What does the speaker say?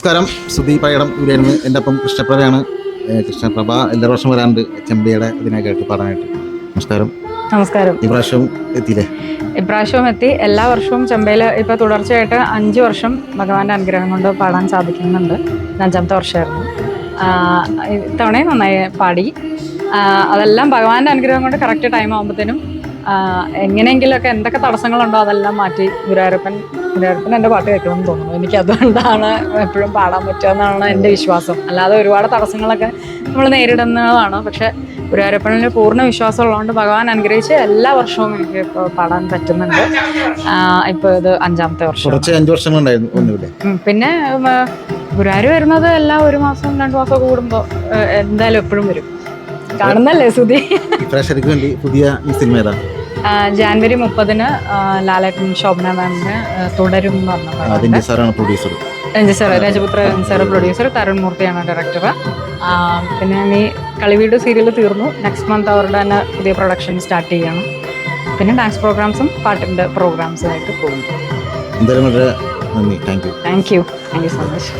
നമസ്കാരം. സുധി പയടം ഇവിടെയാണ്. എന്റെ അപ്പം കൃഷ്ണപ്രഭയാണ്. കൃഷ്ണപ്രഭ എല്ലാ വർഷം വരാറുണ്ട്. ചെമ്പയുടെ കേട്ട് പാടാനായിട്ട് നമസ്കാരം. നമസ്കാരം. ഇപ്രാവശ്യവും പ്രാവശ്യം എത്തിയില്ലേ? ഇപ്രാവശ്യവും എത്തി. എല്ലാ വർഷവും ചെമ്പയിൽ ഇപ്പോൾ തുടർച്ചയായിട്ട് അഞ്ച് വർഷം ഭഗവാന്റെ അനുഗ്രഹം കൊണ്ട് പാടാൻ സാധിക്കുന്നുണ്ട്. അഞ്ചാമത്തെ വർഷമായിരുന്നു. ഇത്തവണയും നന്നായി പാടി. അതെല്ലാം ഭഗവാന്റെ അനുഗ്രഹം കൊണ്ട് കറക്റ്റ് ടൈം ആകുമ്പോഴത്തേനും എങ്ങനെയെങ്കിലുമൊക്കെ എന്തൊക്കെ തടസ്സങ്ങളുണ്ടോ അതെല്ലാം മാറ്റി ഗുരുവായൂരപ്പൻ ഗുരുവായൂരപ്പൻ എന്റെ പാട്ട് കേൾക്കണമെന്ന് തോന്നുന്നു. എനിക്ക് അതുകൊണ്ടാണ് എപ്പോഴും പാടാൻ പറ്റുമെന്നാണ് എന്റെ വിശ്വാസം. അല്ലാതെ ഒരുപാട് തടസ്സങ്ങളൊക്കെ നമ്മൾ നേരിടുന്നതാണ്. പക്ഷെ ഗുരുവായൂരപ്പനിൽ പൂർണ വിശ്വാസം ഉള്ളതുകൊണ്ട് ഭഗവാൻ അനുഗ്രഹിച്ച് എല്ലാ വർഷവും എനിക്ക് ഇപ്പോൾ പാടാൻ പറ്റുന്നുണ്ട്. ഇപ്പോൾ ഇത് അഞ്ചാമത്തെ വർഷം. വർഷങ്ങളുണ്ടായിരുന്നു പിന്നെ ഗുരുവായൂർ വരുന്നത് എല്ലാ ഒരു മാസം രണ്ട് മാസം കൂടുമ്പോൾ എന്തായാലും എപ്പോഴും വരും. കാണുന്നല്ലേ സുധി? പ്രേക്ഷകർക്ക് വേണ്ടി പുതിയ ഈ സിനിമ ഏതാ? ജാനുവരി മുപ്പതിന് ലാലേട്ടൻ ശോഭന മാമിന് തുടരും എന്ന് പറഞ്ഞ സാറാണ് producer Renji sir Rajaputra sir producer Tharun മൂർത്തിയാണ് director പിന്നെ നീ കളിവീട് സീരിയൽ തീർന്നു. നെക്സ്റ്റ് മന്ത് അവരുടെ തന്നെ പുതിയ പ്രൊഡക്ഷൻ സ്റ്റാർട്ട് ചെയ്യണം. പിന്നെ ഡാൻസ് പ്രോഗ്രാംസും പാട്ടിന്റെ പ്രോഗ്രാംസും ആയിട്ട് പോകും. എന്തായാലും വളരെ നന്ദി. Thank you thank you thank you so much